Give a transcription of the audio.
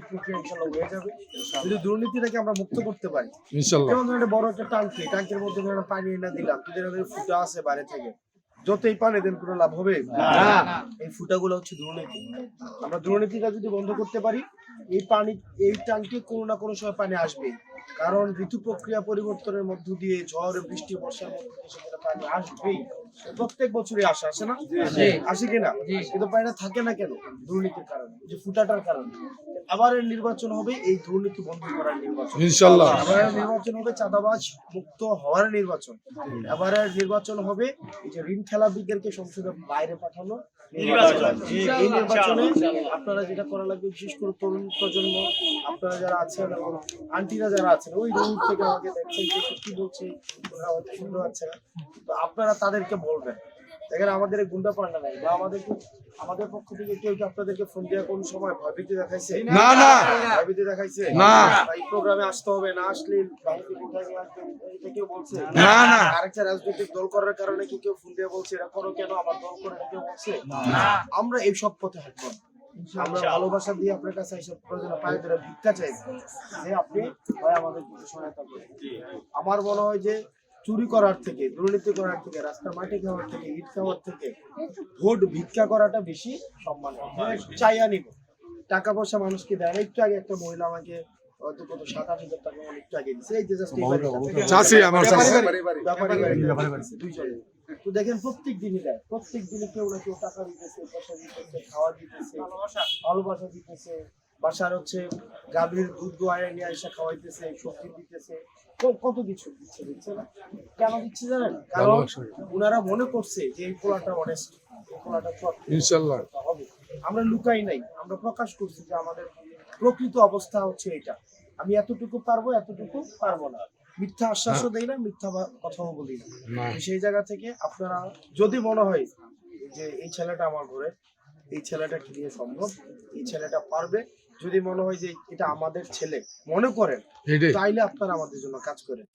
এই প্রক্রিয়া ইনশাল্লাহ হয়ে যাবে যদি দুর্নীতিটাকে আমরা মুক্ত করতে পারি। ইনশাল্লাহ। যেমন একটা বড় একটা টাঙ্কি টাঙ্কির মধ্যে ধরেন পানি এনে দিলাম যদি ফুটা আছে বাইরে থেকে যতই পানি দেন কোনো লাভ হবে? এই ফুটাগুলো হচ্ছে দুর্নীতি। আমরা দুর্নীতিটা যদি বন্ধ করতে পারি এই পানি এই টাঙ্কি কোনো না কোনো সময় পানি আসবেই। কারণ ঋতু প্রক্রিয়া পরিবর্তনের মধ্য দিয়ে ঝড় বৃষ্টি বর্ষার মধ্য দিয়ে সেখানে পানি আসবেই। প্রত্যেক বছরই আসে আসে না? আসে কিনা? কিন্তু পানিটা থাকে না কেন? দুর্নীতির কারণে যে ফুটাটার কারণে। আবার এর নির্বাচন হবে এই দুর্নীতি বন্ধ করার নির্বাচন। ইনশাল্লাহ। এবারে নির্বাচন হবে চাঁদাবাজ মুক্ত হওয়ার নির্বাচন। এবারে নির্বাচন হবে এই যে ঋণ খেলাবিদদেরকে সংসদের বাইরে পাঠানো এই নির্বাচনে আপনারা যেটা করা লাগবে বিশেষ করে তরুণ প্রজন্ম আপনারা যারা আছেন এবং আন্টিরা যারা আছেন ওই দূর থেকে আমাকে দেখছেন কি বলছে ওরা হয়তো শুনতে পাচ্ছে না তো আপনারা তাদেরকে বলবেন। দেখেন আমাদের গুন্ডা পান্ডা নাই বা আমাদেরকে আমাদের পক্ষ থেকে কেউ কি আপনাদেরকে ফোন দেওয়া কোন সময় ভয়ভীতি দেখাইছে? না, না। ভয়ভীতি দেখাইছে? না। এই প্রোগ্রামে আসতে হবে না আসলে বাহিনী কোথায় আসবে এটা কেউ বলছে? না, না। আরেকটা রাজনৈতিক দল করার কারণে কি কেউ ফোন দিয়ে বলছে? এটা করো কেন? আমার দল করে কেউ বলছে? আমরা এই সব পথে হাঁটবো আমরা ভালোবাসা দিয়ে আপনার কাছে এইসব প্রয়োজনে পায়ে ধরে ভিক্ষা চাই। যে আপনি আমাদের কিছু সহায়তা করুন। আমার মনে হয় যে চুরি করার থেকে দুর্নীতি করার থেকে রাস্তার মাটি খাওয়ার থেকে ইট খাওয়ার থেকে ভোট ভিক্ষা করাটা বেশি সম্মান চাইয়া নিব টাকা পয়সা মানুষকে দেয় না। একটু আগে একটা মহিলা আমাকে। তো দেখেন প্রত্যেক দিনই দেয়। প্রত্যেক দিনে কেউ না কেউ টাকা দিতেছে পয়সা দিতেছে খাওয়া দিতেছে ভালোবাসা দিতেছে। বাসার হচ্ছে গাভীর দুধ দোয়ারে নিয়ে এসে খাওয়াইতেছে সবজি দিতেছে। কত কিছু দিচ্ছে দিচ্ছে না কেন দিচ্ছে জানেন? কারণ ওনারা মনে করছে যে এই পোলাটা অনেস্ট পোলাটা ইনশাল্লাহ। হবে। আমরা লুকাই নাই। আমরা প্রকাশ করছি যে আমাদের প্রকৃত অবস্থা হচ্ছে এটা। আমি এতটুকু পারব এতটুকু পারব না। মিথ্যা আশ্বাসও দেই না মিথ্যা কথাও বলি না। সেই জায়গা থেকে আপনারা যদি মনে হয় যে এই ছেলেটা আমার ঘরে এই ছেলেটা কি নিয়ে সম্ভব? এই ছেলেটা পারবে? যদি মনে হয় যে এটা আমাদের ছেলে মনে করেন তাইলে আপনারা আমাদের জন্য কাজ করেন।